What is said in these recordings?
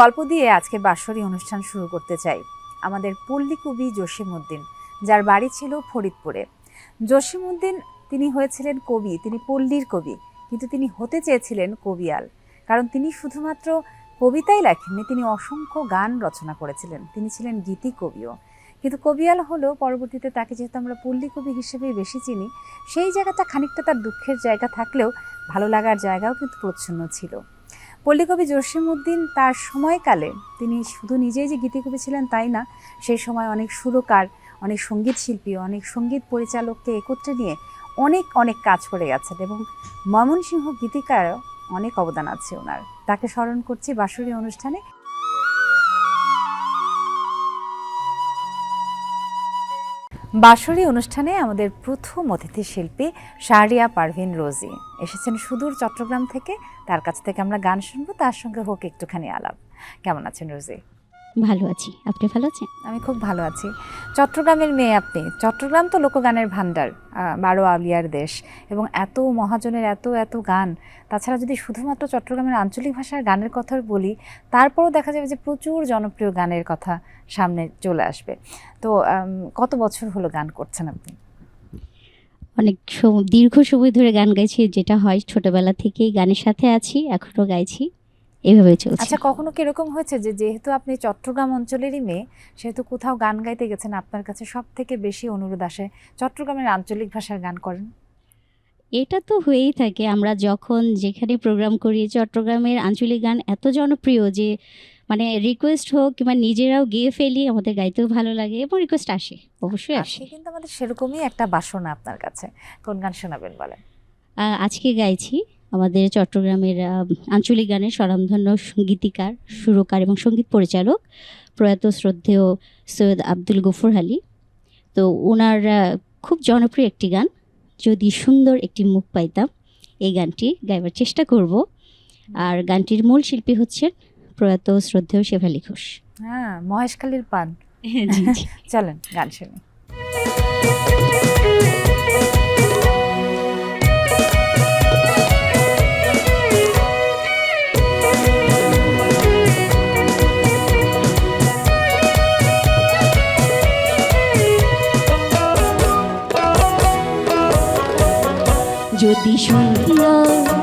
গল্প দিয়ে আজকে বাৎসরী অনুষ্ঠান শুরু করতে চাই। আমাদের পল্লী কবি জসিমউদ্দিন, যার বাড়ি ছিল ফরিদপুরে। জসিমউদ্দিন, তিনি হয়েছিলেন কবি, তিনি পল্লীর কবি, কিন্তু তিনি হতে চেয়েছিলেন কবিয়াল। কারণ তিনি শুধুমাত্র কবিতাই লেখেননি, তিনি অসংখ্য গান রচনা করেছিলেন। তিনি ছিলেন গীতি কবিও কিন্তু কবিয়াল হলো পরবর্তীতে তাকে যেহেতু আমরা পল্লী কবি হিসেবেই বেশি চিনি, সেই জায়গাটা খানিকটা তার দুঃখের জায়গা থাকলেও ভালো লাগার জায়গাও কিন্তু প্রচ্ছন্ন ছিল। পল্লীকবি জসিমউদ্দিন তার সময়কালে, তিনি শুধু নিজেই যে গীতিকবি ছিলেন তাই না, সেই সময় অনেক সুরকার, অনেক সংগীত শিল্পী, অনেক সংগীত পরিচালককে একত্রে নিয়ে অনেক অনেক কাজ করে গেছেন এবং ময়মনসিংহ গীতিকারও অনেক অবদান আছে ওনার। তাকে স্মরণ করছি বাসুরী অনুষ্ঠানে। বাঁশুরি অনুষ্ঠানে আমাদের প্রথম অতিথি শিল্পী শাহরিয়া পারভিন রোজি। এসেছেন সুদূর চট্টগ্রাম থেকে। তার কাছ থেকে আমরা গান শুনব, তার সঙ্গে হোক একটুখানি আলাপ। কেমন আছেন রোজি? ভালো আছি। আপনি ভালো আছেন? আমি খুব ভালো আছি। চট্টগ্রামের মেয়ে আপনি। চট্টগ্রাম তো লোকগানের ভাণ্ডার আহ, বারো আলিয়ার দেশ এবং এত মহাজনের এত এত গান। তাছাড়া যদি শুধুমাত্র চট্টগ্রামের আঞ্চলিক ভাষার গানের কথা বলি তারপরও দেখা যাবে যে প্রচুর জনপ্রিয় গানের কথা সামনে চলে আসবে। তো কত বছর হলো গান করছেন আপনি? অনেক দীর্ঘ সময় ধরে গান গাইছি যেটা হয় ছোটবেলা থেকেই গানের সাথে আছি এখনও গাইছি। এভাবে চলছে। আচ্ছা কখনো কি এরকম হয়েছে যে যেহেতু আপনি চট্টগ্রাম অঞ্চলেরই মেয়ে সেহেতু কোথাও গান গাইতে গেছেন আপনার কাছে সব থেকে বেশি অনুরোধ আসে চট্টগ্রামের আঞ্চলিক ভাষার গান করেন? এটা তো হয়েই থাকে। আমরা যখন যেখানে প্রোগ্রাম করি চট্টগ্রামের আঞ্চলিক গান এত জনপ্রিয় যে মানে রিকোয়েস্ট হোক কিংবা নিজেরাও গেয়ে ফেলি আমাদের গাইতেও ভালো লাগে এবং রিকোয়েস্ট আসে অবশ্যই আসে। কিন্তু আমাদের সেরকমই একটা বাসনা আপনার কাছে। কোন গান শোনাবেন বলেন? আজকে গাইছি আমাদের চট্টগ্রামের আঞ্চলিক গানের স্বরামধন্য গীতিকার সুরকার এবং সংগীত পরিচালক প্রয়াত শ্রদ্ধেয় সৈয়দ আব্দুল গফুর আলী। তো ওনার খুব জনপ্রিয় একটি গান যদি সুন্দর একটি মুখ পাইতাম এই গানটি গাইবার চেষ্টা করব। আর গানটির মূল শিল্পী হচ্ছেন প্রয়াত শ্রদ্ধেয় শেফালি ঘোষ। হ্যাঁ মহেশখালীর পান। চলেন গান শুনি। যদি সুন্দর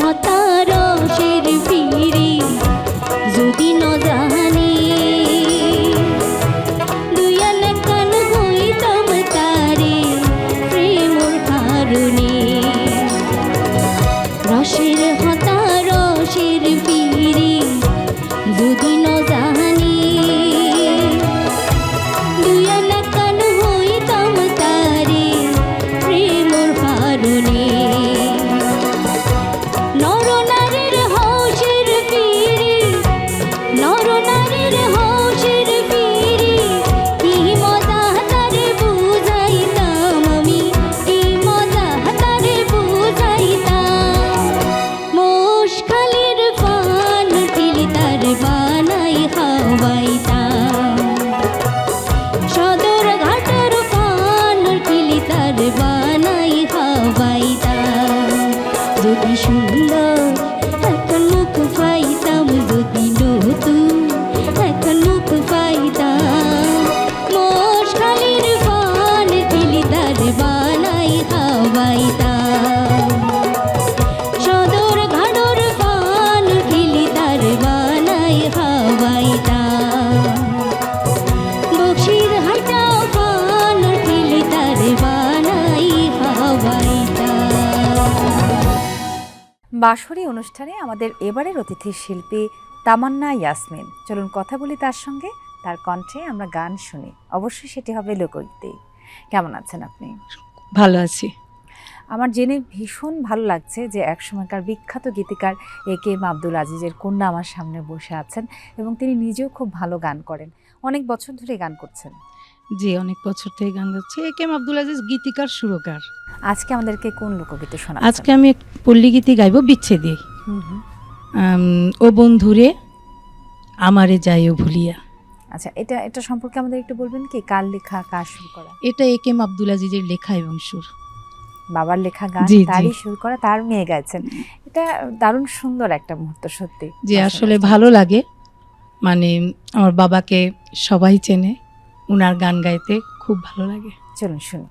হতারসের ফিরি যদি ন জানি বাঁশরি অনুষ্ঠানে আমাদের এবারের অতিথি শিল্পী তামান্না ইয়াসমিন। চলুন কথা বলি তার সঙ্গে। তার কণ্ঠে আমরা গান শুনি। অবশ্যই সেটি হবে লোকগীতেই কেমন আছেন আপনি? ভালো আছি। আমার জেনে ভীষণ ভালো লাগছে যে একসময়কার বিখ্যাত গীতিকার এ কে এম আব্দুল আজিজের কন্যা আমার সামনে বসে আছেন এবং তিনি নিজেও খুব ভালো গান করেন। অনেক বছর ধরে গান করছেন। জি অনেক বছর থেকে গান গাচ্ছি। A K M Abdul Aziz গীতিকার সুরকার। আজকে আমাদেরকে কোন লোকগীতে শোনা আজকে আমি এক পল্লী গীতি গাইব বিচ্ছেদে। ও বন্ধুরে আমারে যাইও ভুলিয়া। আচ্ছা এটা এটা সম্পর্কে আমাদের একটু বলবেন কি? কার লেখা কার সুর করা? এটা এ কে এম আব্দুল আজিজের লেখা এবং সুর। বাবার লেখা গান। তারই সুর করা তার মেয়ে গাইছেন। এটা দারুণ সুন্দর একটা মুহূর্ত সত্যি। যে আসলে ভালো লাগে। মানে আমার বাবাকে সবাই চেনে। উনার গান গাইতে খুব ভালো লাগে। চলুন শুনি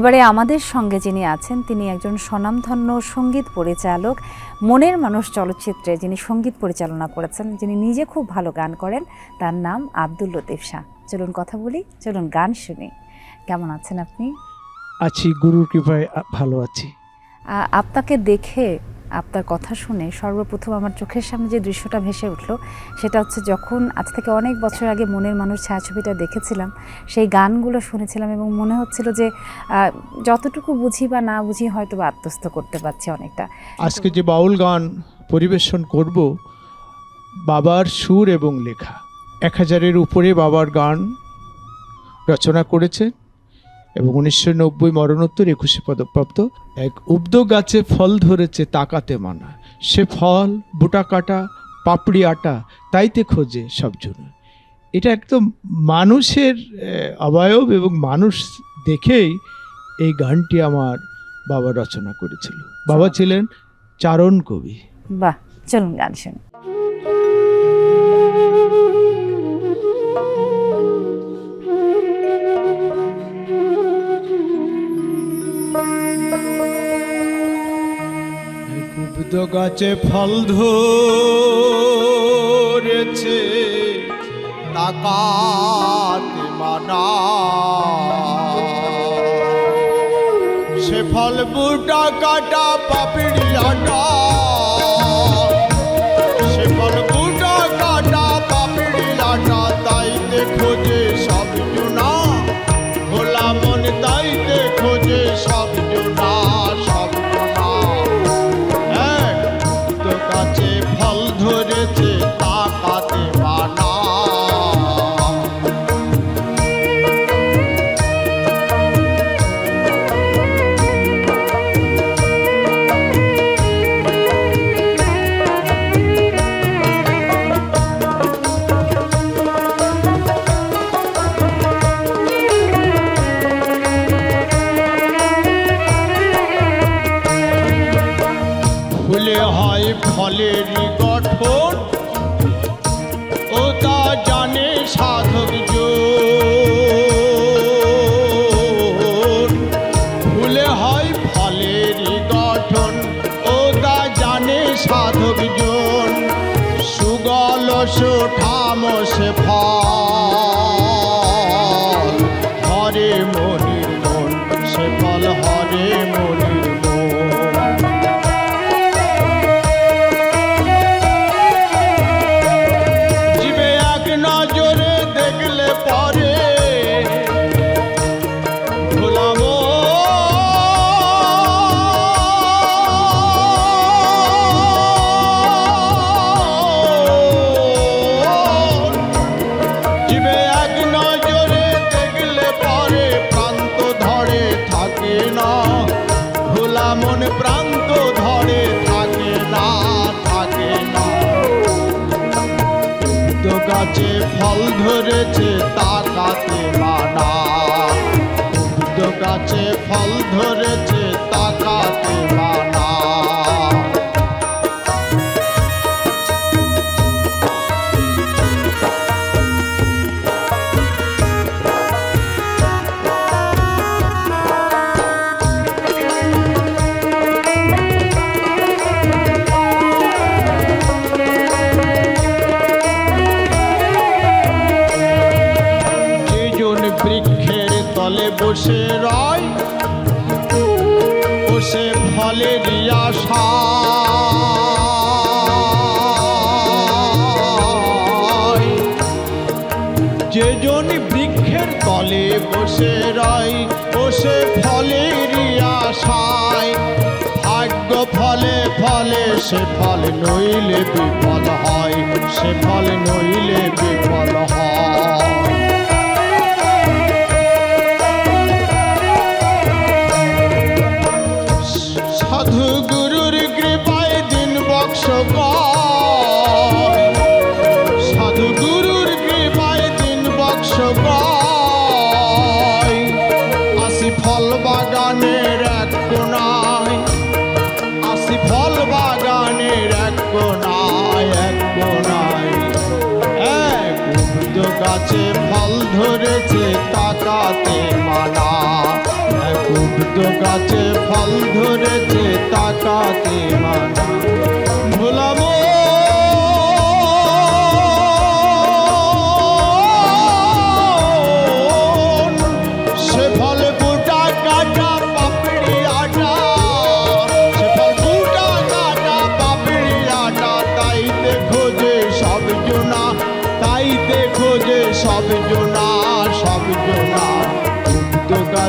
এবারে আমাদের সঙ্গে যিনি আছেন তিনি একজন স্বনামধন্য সংগীত পরিচালক মনের মানুষ চলচ্চিত্রে যিনি সংগীত পরিচালনা করেছেন যিনি নিজে খুব ভালো গান করেন তার নাম আব্দুল লতিফ শাহ। চলুন কথা বলি চলুন গান শুনি। কেমন আছেন আপনি? আছি গুরুর কৃপায় ভালো আছি। আপনাকে দেখে আপনার কথা শুনে সর্বপ্রথম আমার চোখের সামনে যে দৃশ্যটা ভেসে উঠল, সেটা হচ্ছে যখন আজ থেকে অনেক বছর আগে মনের মানুষ ছায়াছবিটা দেখেছিলাম, সেই গানগুলো শুনেছিলাম এবং মনে হচ্ছিল যে যতটুকু বুঝি বা না বুঝি হয়তো বা আত্মস্থ করতে পারছি অনেকটা। আজকে যে বাউল গান পরিবেশন করব, বাবার সুর এবং লেখা। এক হাজারের উপরে বাবার গান রচনা করেছেন এবং উনিশশো নব্বই মরণোত্তর একুশে পদপ্রাপ্ত এক উব্দ গাছে ফল ধরেছে তাকাতে মানা। সে ফল বুটা কাটা পাপড়ি আটা তাইতে খোঁজে সব জন্য। এটা একদম মানুষের অবয়ব এবং মানুষ দেখেই এই গানটি আমার বাবা রচনা করেছিল। বাবা ছিলেন চারণ কবি। বাহ চলুন গান শুনি। কুব্দ গাছে ফল ধরেছে তাকাতে মানা। সে ফল বুটা কাটা পাপড়ি হয় ফলের গঠন ও তা জানে সাধক। ফুলে হয় ফলের গঠন, ও তা জানে সাধক জন সুগল সুঠামস গাছে ফল ধরেছে তাকাতে মানা তো গাছে ফল ধরেছে তাকাতে মানা বসে রয়, বসে ফলের আশায়। ভাগ্য ফলে ফলে, সে ফল নইলে বিফল হয়, সে ফল নইলে বিফল হয়। গাছে ফল ধরেছে তাকাতে মানা উগ্ধ গাছে ফল ধরেছে তাকাতে মানা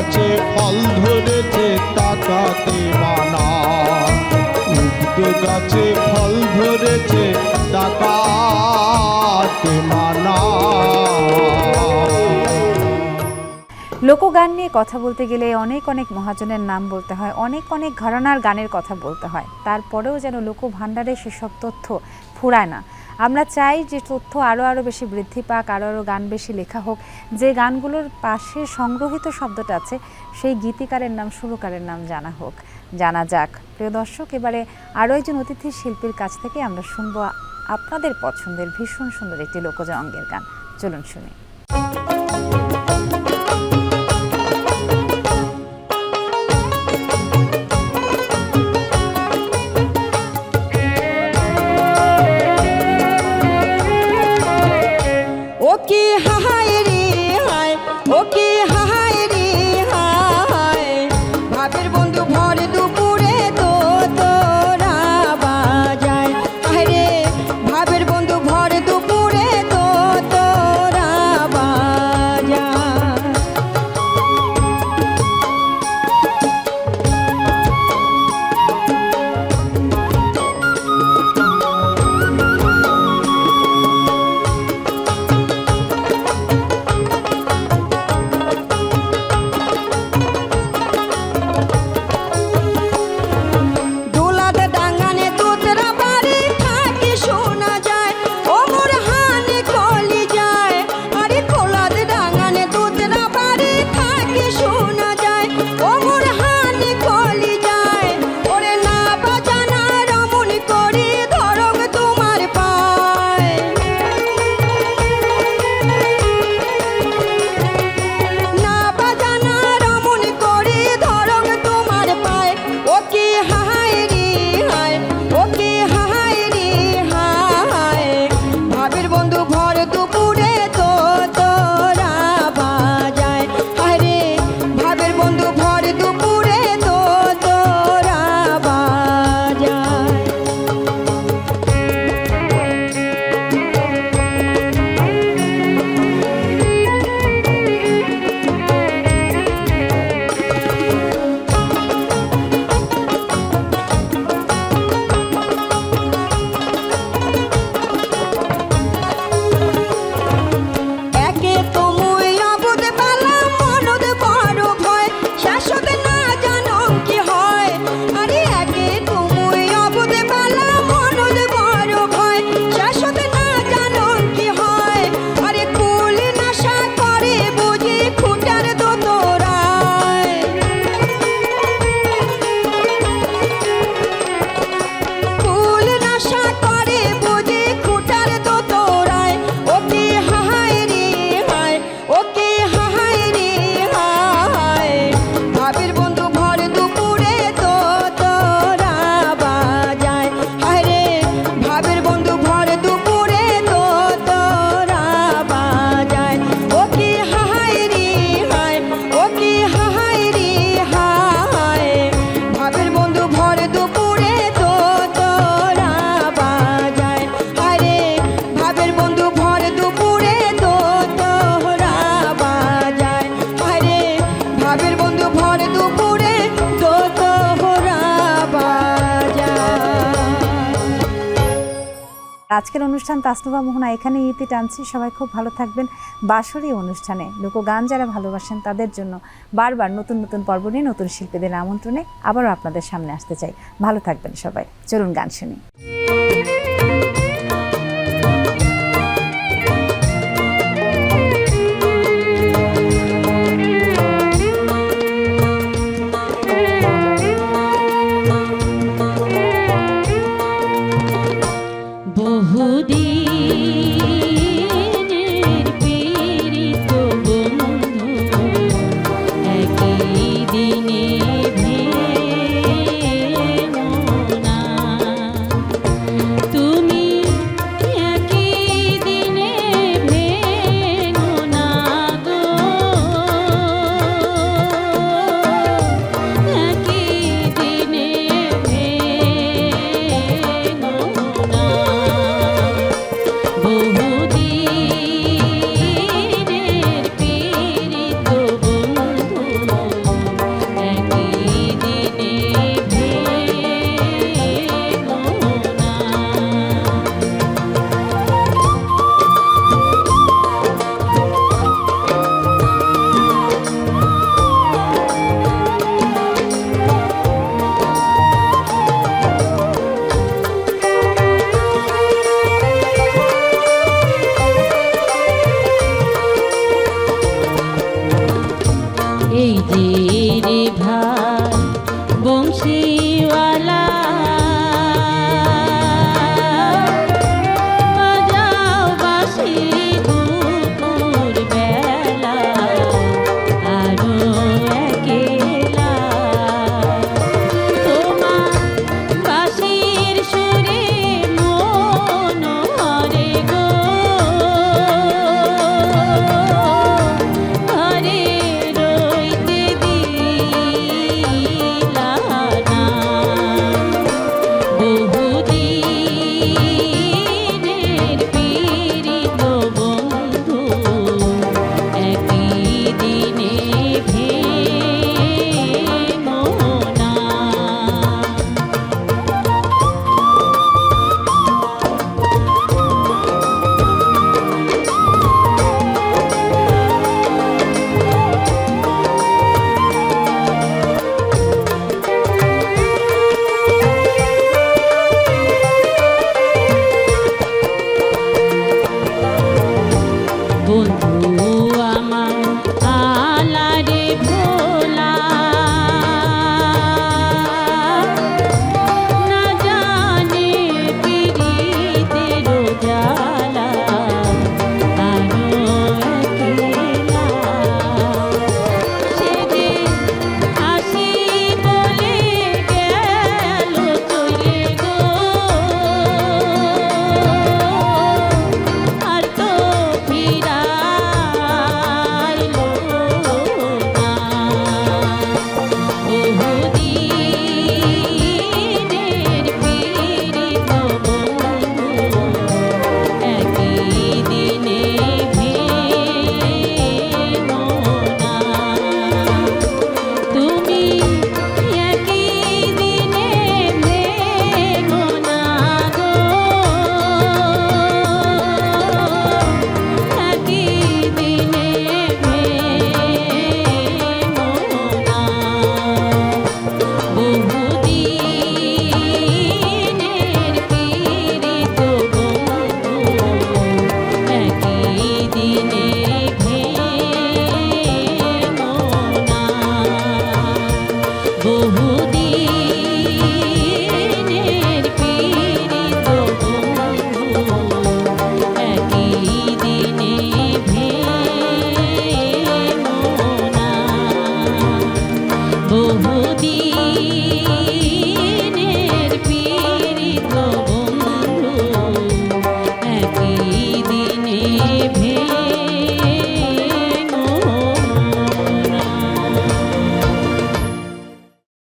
গাছে ফল ধরেছে তাকাতে মানা গাছে ফল ধরেছে তাকাতে মানা লোকগান নিয়ে কথা বলতে গেলে অনেক অনেক মহাজনের নাম বলতে হয়, অনেক অনেক ঘরানার গানের কথা বলতে হয়। তারপরেও যেন লোক ভাণ্ডারে সেসব তথ্য ফুরায় না। আমরা চাই যে তথ্য আরও আরও বেশি বৃদ্ধি পাক আরও আরও গান বেশি লেখা হোক। যে গানগুলোর পাশে সংগ্রহিত শব্দটা আছে, সেই গীতিকারের নাম, সুরকারের নাম জানা হোক, জানা যাক। প্রিয় দর্শক, এবারে আরও একজন অতিথি শিল্পীর কাছ থেকে আমরা শুনব আপনাদের পছন্দের ভীষণ সুন্দর একটি লোকজ অঙ্গের গান। চলুন শুনি। কি হাহায় রে হায় ও কি হাহায় রে হায়। আজকের অনুষ্ঠান তাসনুবা মোহনা এখানে ইতি টানছি। সবাই খুব ভালো থাকবেন। বাসরি অনুষ্ঠানে লোকগান যারা ভালোবাসেন তাদের জন্য বারবার নতুন নতুন পর্ব নিয়ে নতুন শিল্পীদের আমন্ত্রণে আবারও আপনাদের সামনে আসতে চাই। ভালো থাকবেন সবাই। চলুন গান শুনি।